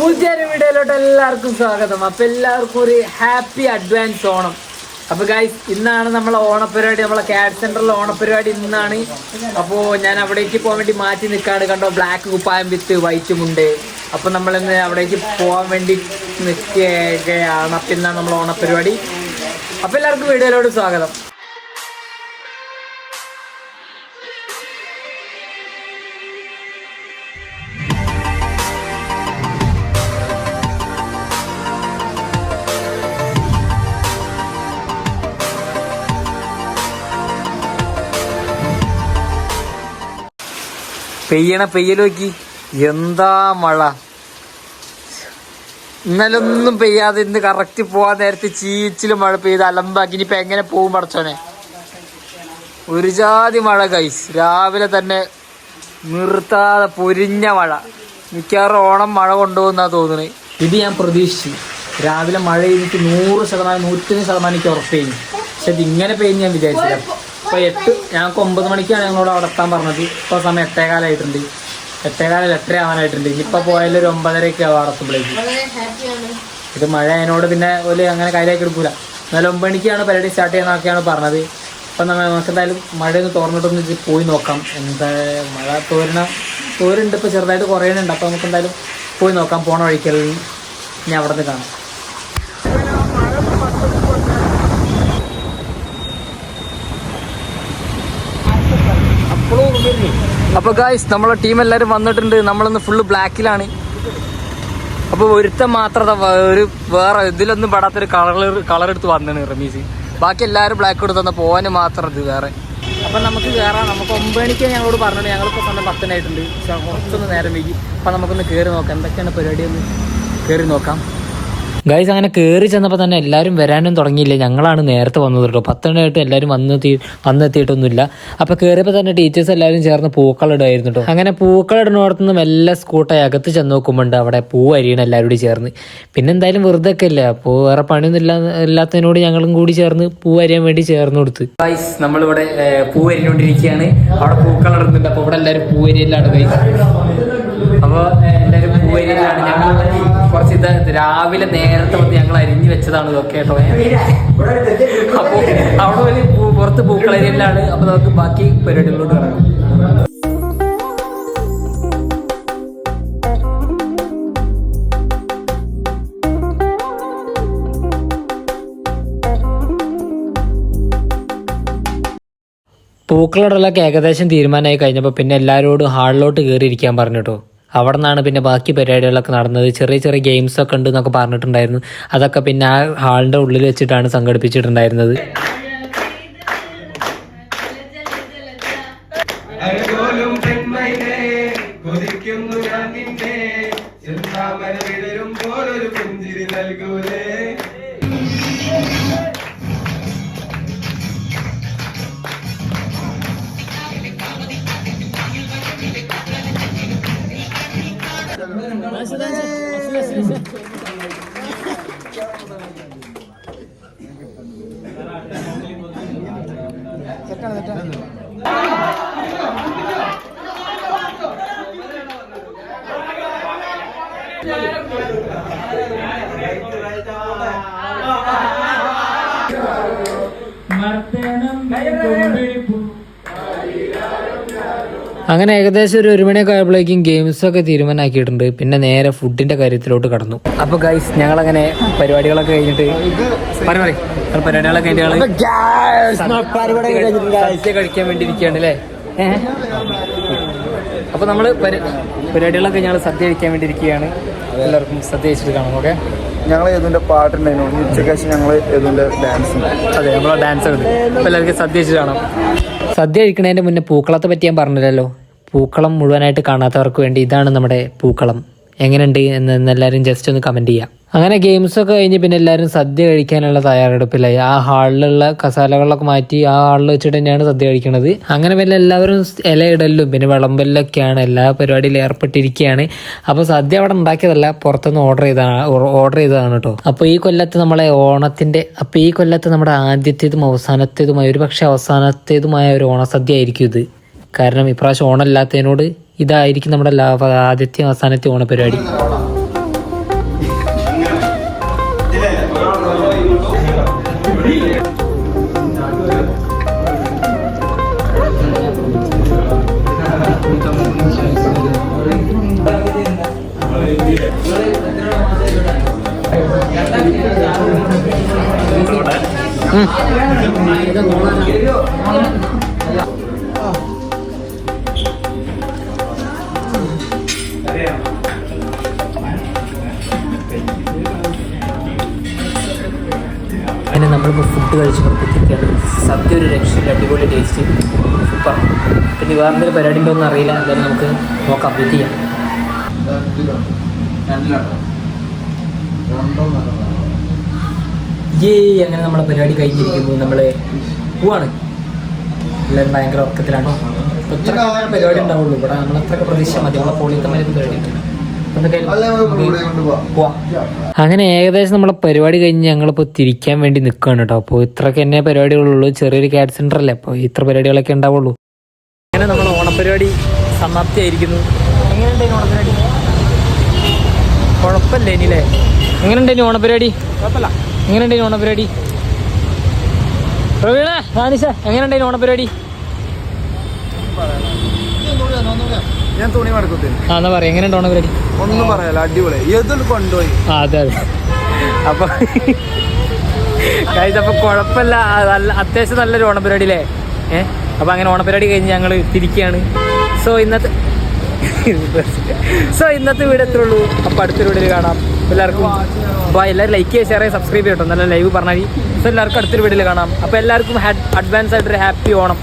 പുതിയൊരു വീഡിയോയിലോട്ട് എല്ലാവർക്കും സ്വാഗതം. അപ്പൊ എല്ലാവർക്കും ഒരു ഹാപ്പി അഡ്വാൻസ് ഓണം. അപ്പൊ ഗൈസ് ഇന്നാണ് നമ്മളെ ഓണപരിപാടി. നമ്മളെ കാറ്റ് സെന്ററിലെ ഓണപരിപാടി ഇന്നാണ്. അപ്പോ ഞാൻ അവിടേക്ക് പോകാൻ വേണ്ടി മാറ്റി നിൽക്കാണ്. കണ്ടോ ബ്ലാക്ക് കുപ്പായം വിത്ത് വൈറ്റ് മുണ്ട്. അപ്പൊ നമ്മളിന്ന് അവിടേക്ക് പോകാൻ വേണ്ടി നിൽക്കുകയാണ്. അപ്പൊ ഇന്നാണ് നമ്മളെ ഓണപരിപാടി. അപ്പൊ എല്ലാവർക്കും വീഡിയോയിലോട്ട് സ്വാഗതം. പെയ്യണ പെയ്യൽ നോക്കി. എന്താ മഴ? ഇന്നലെ ഒന്നും പെയ്യാതെ ഇന്ന് കറക്റ്റ് പോവാൻ നേരത്തെ ചീച്ചിൽ മഴ പെയ്ത് അലമ്പാക്കി. ഇനിയിപ്പൊ എങ്ങനെ പോകും പടച്ചോനെ? ഒരു ജാതി മഴ കൈസ് രാവിലെ തന്നെ നിർത്താതെ പൊരിഞ്ഞ മഴ. മിക്കവാറും ഓണം മഴ കൊണ്ടുപോകുന്നാ തോന്നുന്നത് ഇത് ഞാൻ പ്രതീക്ഷിച്ചു. രാവിലെ മഴ എനിക്ക് നൂറ് ശതമാനം നൂറ്റഞ്ച് ശതമാനം എനിക്ക് ഉറപ്പ് ചെയ്യുന്നു പക്ഷെ ഇങ്ങനെ പെയ്യുന്ന ഞാൻ വിചാരിച്ചില്ല. ഇപ്പൊ എട്ട് ഞങ്ങൾക്ക് ഒമ്പത് മണിക്കാണ് ഞങ്ങളോട് അവിടെ എത്താൻ പറഞ്ഞത്. ഇപ്പൊ സമയം എട്ടേകാലായിട്ടുണ്ട് എട്ടേകാലം എട്ടര ആവാനായിട്ടുണ്ട്. ഇനിയിപ്പോ പോയാലും ഒരു ഒമ്പതരയൊക്കെ ആവാറത്തുമ്പോഴേക്ക് അവിടെ എത്തുമ്പോഴേക്ക്. ഇത് മഴ അതിനോട് പിന്നെ ഒരു അങ്ങനെ കാര്യമാക്കി എടുക്കൂല. എന്നാലും ഒമ്പത് മണിക്കാണ് പരിപാടി സ്റ്റാർട്ട് ചെയ്യുന്നതൊക്കെയാണ് പറഞ്ഞത്. അപ്പം നമ്മൾ നമുക്ക് എന്തായാലും മഴ ഒന്ന് തുറന്നിട്ടൊന്ന് പോയി നോക്കാം. എന്താ മഴ തോരണ തോരുണ്ട് ഇപ്പോൾ ചെറുതായിട്ട് കുറയണുണ്ട്. അപ്പോൾ നമുക്ക് എന്തായാലും പോയി നോക്കാം. പോണ വഴിക്കൽ ഞാൻ അവിടെ നിന്ന് കാണാം. അപ്പോൾ ഗായ്സ് നമ്മളെ ടീം എല്ലാരും വന്നിട്ടുണ്ട്. നമ്മളൊന്ന് ഫുള്ള് ബ്ലാക്കിലാണ് അപ്പൊ ഒരുത്തൻ മാത്രം ഒരു വേറെ ഇതിലൊന്നും പെടാത്തൊരു കളർ കളർ എടുത്ത് വന്നാണ് റമീസ്. ബാക്കി എല്ലാരും ബ്ലാക്ക് എടുത്ത് തന്ന പോവാന് മാത്രം ഇത് വേറെ. അപ്പൊ നമുക്ക് കയറാം നമുക്ക് ഒമ്പത് മണിക്ക് ഞങ്ങളോട് പറഞ്ഞത് ഞങ്ങളിപ്പോ സമയം പത്തനായിട്ടുണ്ട്. കുറച്ചൊന്ന് നേരം വൈകി. അപ്പൊ നമുക്കൊന്ന് കേറി നോക്കാം. എന്തൊക്കെയാണ് പരിപാടി ഒന്ന് കേറി നോക്കാം. ഗൈസ് അങ്ങനെ കയറി ചെന്നപ്പോൾ തന്നെ എല്ലാവരും വരാനും തുടങ്ങിയില്ല. ഞങ്ങളാണ് നേരത്തെ വന്നത് കേട്ടോ. പത്തെണ്ണയായിട്ട് എല്ലാവരും വന്നെത്തി വന്നെത്തിയിട്ടൊന്നുമില്ല. അപ്പോൾ കയറിയപ്പോൾ തന്നെ ടീച്ചേഴ്സ് എല്ലാവരും ചേർന്ന് പൂക്കളിടുമായിരുന്നു കേട്ടോ. അങ്ങനെ പൂക്കളിടുന്നിടത്ത് നിന്ന് മെല്ലെ സ്കൂട്ടായി അകത്ത് ചെന്ന് നോക്കുമ്പോണ്ട്. അവിടെ പൂ അരിയണം എല്ലാവരും കൂടി ചേർന്ന്. പിന്നെ എന്തായാലും വെറുതെ ഒക്കെ അല്ലേ? അപ്പോൾ വേറെ പണിയൊന്നും ഇല്ല ഇല്ലാത്തതിനോട് ഞങ്ങളും കൂടി ചേർന്ന് പൂ അരിയാൻ വേണ്ടി ചേർന്ന് കൊടുത്ത്. ഗൈസ് നമ്മളിവിടെ പൂ അരിഞ്ഞുകൊണ്ടിരിക്കുകയാണ്. അവിടെ പൂക്കളിടുന്നുണ്ട്. അപ്പോൾ ഇവിടെ എല്ലാവരും പൂ അരിയലാണ് അപ്പോൾ എല്ലാവരും പൂ അരിയലാണ്. ഞങ്ങൾ കുറച്ച് ഇത് രാവിലെ നേരത്തെ വന്ന് ഞങ്ങൾ അരിഞ്ഞു വെച്ചതാണ് ഇതൊക്കെ കേട്ടോ. അപ്പൊ അവിടെ വലിയ പുറത്ത് പൂക്കളരിയിലാണ്. അപ്പൊ നമുക്ക് ബാക്കി പരിപാടികളോട് കിടക്കാം. പൂക്കളോടുള്ളൊക്കെ ഏകദേശം തീരുമാനമായി കഴിഞ്ഞപ്പോൾ പിന്നെ എല്ലാവരോടും ഹാളിലോട്ട് കയറി ഇരിക്കാൻ പറഞ്ഞു കേട്ടോ. അവിടെ നിന്നാണ് പിന്നെ ബാക്കി പരിപാടികളൊക്കെ നടന്നത്. ചെറിയ ചെറിയ ഗെയിംസ് ഒക്കെ ഉണ്ട് എന്നൊക്കെ പറഞ്ഞിട്ടുണ്ടായിരുന്നു. അതൊക്കെ പിന്നെ ആ ഹാളിന്റെ ഉള്ളിൽ വെച്ചിട്ടാണ് സംഘടിപ്പിച്ചിട്ടുണ്ടായിരുന്നത്. കൊതിക്കുന്നു പോലൊരു പുഞ്ചിരി നൽകൂലേ. തെറ്റാണ് തെറ്റാണ് മർദ്ദനം അങ്ങനെ ഏകദേശം ഒരു ഒരു മണിയൊക്കെ ആയപ്പോഴേക്കും ഗെയിംസ് ഒക്കെ തീരുമാനമാക്കിയിട്ടുണ്ട്. പിന്നെ നേരെ ഫുഡിന്റെ കാര്യത്തിലോട്ട് കടന്നു. അപ്പൊ ഗൈസ് ഞങ്ങളങ്ങനെ പരിപാടികളൊക്കെ കഴിഞ്ഞിട്ട് പരിപാടികളൊക്കെ കഴിഞ്ഞിട്ട് കഴിക്കാൻ വേണ്ടി ഇരിക്കുകയാണ് അല്ലേ? അപ്പോൾ അപ്പൊ നമ്മൾ പരിപാടികളൊക്കെ ഞങ്ങൾ സദ്യ കഴിക്കാൻ വേണ്ടി ഇരിക്കുകയാണ് എല്ലാവർക്കും സദ്യ കഴിച്ചിട്ട് കാണാം ഓക്കെ? ഞങ്ങൾ ഏതിന്റെ പാട്ടുണ്ടായിരുന്നു. ഉച്ചയ്ക്ക് ശേഷം ഞങ്ങൾ ഏതിന്റെ ഡാൻസ് അതെ നമ്മളെ ഡാൻസ് ഉണ്ട് എല്ലാവർക്കും സദ്യ കഴിച്ചിട്ട് കാണാം. സദ്യ കഴിക്കണതിന്റെ മുന്നേ പൂക്കളത്തെ പറ്റി ഞാൻ പറഞ്ഞില്ലല്ലോ. പൂക്കളം മുഴുവനായിട്ട് കാണാത്തവർക്ക് വേണ്ടി ഇതാണ് നമ്മുടെ പൂക്കളം. എങ്ങനെയുണ്ട് എന്ന് എല്ലാവരും ജസ്റ്റ് ഒന്ന് കമന്റ് ചെയ്യാം. അങ്ങനെ ഗെയിംസൊക്കെ കഴിഞ്ഞ് പിന്നെ എല്ലാവരും സദ്യ കഴിക്കാനുള്ള തയ്യാറെടുപ്പിലായി. ആ ഹാളിലുള്ള കസാലകളൊക്കെ മാറ്റി ആ ഹാളിൽ വെച്ചിട്ട് തന്നെയാണ് സദ്യ കഴിക്കുന്നത്. അങ്ങനെ പിന്നെ എല്ലാവരും ഇലയിടലും പിന്നെ വിളമ്പലിലൊക്കെയാണ് എല്ലാ പരിപാടിയിലും ഏർപ്പെട്ടിരിക്കുകയാണ്. അപ്പോൾ സദ്യ അവിടെ ഉണ്ടാക്കിയതല്ല പുറത്തുനിന്ന് ഓർഡർ ചെയ്താണ് ഓർഡർ ചെയ്തതാണ് കേട്ടോ അപ്പോൾ ഈ കൊല്ലത്ത് നമ്മളെ ഓണത്തിന്റെ അപ്പോൾ ഈ കൊല്ലത്ത് നമ്മുടെ ആദ്യത്തേതും അവസാനത്തേതുമായ ഒരു പക്ഷേ അവസാനത്തേതുമായ ഒരു ഓണസദ്യ ആയിരിക്കും ഇത്. കാരണം ഇപ്രാവശ്യം ഓണമല്ലാത്തതിനോട് ഇതായിരിക്കും നമ്മുടെ ആദ്യത്തെ അവസാനത്തെ ഓണപരിപാടി. ഉം. നമ്മളിപ്പോൾ ഫുഡ് കഴിച്ച് പുറത്തെത്തിക്കുകയാണ് സദ്യ ഒരു രക്ഷയിൽ അടിപൊളി ടേസ്റ്റ് സൂപ്പർ. പിന്നെ വേറെ എന്തെങ്കിലും പരിപാടി ഉണ്ടോ എന്ന് അറിയില്ല. എന്തായാലും നമുക്ക് നോക്കാം. വെയിറ്റ് ചെയ്യാം. ഏ അങ്ങനെ നമ്മളെ പരിപാടി കഴിഞ്ഞിരിക്കുന്നു നമ്മൾ പോവാണ്. എല്ലാവരും ഭയങ്കര ഉറക്കത്തിലാണ്. ഒത്തിരി പരിപാടി ഉണ്ടാവുള്ളൂ. ഇവിടെ നമ്മളത്രയൊക്കെ പ്രതീക്ഷ മതി. നമ്മളെ പോളിത്തമ്മ പരിപാടി അങ്ങനെ ഏകദേശം നമ്മളെ പരിപാടി കഴിഞ്ഞ് ഞങ്ങളിപ്പോൾ തിരിക്കാൻ വേണ്ടി നിൽക്കുകയാണ് കേട്ടോ അപ്പോൾ ഇത്രയൊക്കെ എന്നെ പരിപാടികളുള്ളൂ. ചെറിയൊരു ക്യാറ്റ് സെന്റർ അല്ലേ? അപ്പോൾ ഇത്ര പരിപാടികളൊക്കെ ഉണ്ടാവുള്ളൂ. അങ്ങനെ നമ്മൾ ഓണപരിപാടി സമാപ്തിയായിരിക്കുന്നു. എങ്ങനെയുണ്ട് ഓണപരിപാടി കുഴപ്പമില്ല ഇനിയില്ലേ എങ്ങനെയുണ്ടായിരുന്നു ഓണപരിപാടി കുഴപ്പമില്ല. എങ്ങനെയുണ്ടായിരുന്നു ഓണപരിപാടി പ്രവീണ ദാനിഷ എങ്ങനെയുണ്ടായിരുന്നു ഓണപരിപാടി ഞാൻ തുണി മടക്കത്തിന് ആ എന്നാ പറയാം എങ്ങനെയുണ്ട് ഓണപരിപാടി ഒന്നും പറയാല അടിപൊളി. ഏതൊരു കൊണ്ടുപോയി. ആ അതെ അതെ. അപ്പൊ കഴിച്ച അപ്പൊ കുഴപ്പമില്ല. നല്ല അത്യാവശ്യം നല്ലൊരു ഓണപരിപാടി അല്ലേ? ഏഹ് അപ്പൊ അങ്ങനെ ഓണപരിപാടി കഴിഞ്ഞ് ഞങ്ങൾ തിരിക്കുകയാണ് സോ ഇന്നത്തെ സോ ഇന്നത്തെ വീട് എത്ര ഉള്ളൂ. അപ്പൊ അടുത്തൊരു വീഡിയോയിൽ കാണാം. എല്ലാവർക്കും അപ്പോൾ എല്ലാവരും ലൈക്ക് ചെയ്യുക ഷെയർ ചെയ്യുക സബ്സ്ക്രൈബ് ചെയ്യട്ടോ. നല്ല ലൈവ് പറഞ്ഞാൽ സോ എല്ലാവർക്കും അടുത്തൊരു വീഡിയോയിൽ കാണാം. അപ്പോൾ എല്ലാവർക്കും അഡ്വാൻസ് ആയിട്ടൊരു ഹാപ്പി ഓണം.